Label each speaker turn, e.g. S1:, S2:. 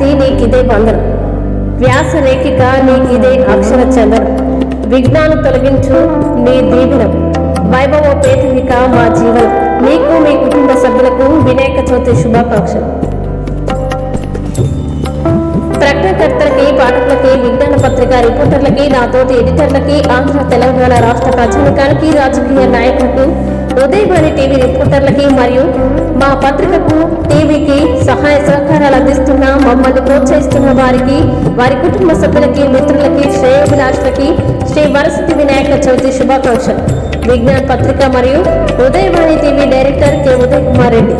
S1: సరస్వతి నీకిదే వందనం వ్యాస రేఖిక నీకిదే అక్షర చందనం విఘ్నాలు తొలగించు నీ దీవెనం. వైభవోపేతిక మా జీవనం. మీకు మీ కుటుంబ సభ్యులకు వినాయక చవితి శుభాకాంక్షలు. ప్రకటనకర్తలకి పాఠకులకి విజ్ఞాన పత్రిక రిపోర్టర్లకి నాతోటి ఎడిటర్లకి ఆంధ్ర తెలంగాణ రాష్ట్ర ప్రజానికానికి రాజకీయ నాయకులకు ఉదయవాణి టీవీ రిపోర్టర్లకి మరియు మా పత్రికకు టీవీకి సహాయ సహకారాలు అందిస్తూ మమ్మల్ని ప్రోత్సహిస్తున్న వారికి వారి కుటుంబ సభ్యులకి మిత్రులకి శ్రేయభిలాషులకి శ్రీ వరసతి వినాయక చవితి శుభాకాంక్షలు. విజ్ఞాన పత్రిక మరియు Udayavani TV director K. Uday Kumar Reddy.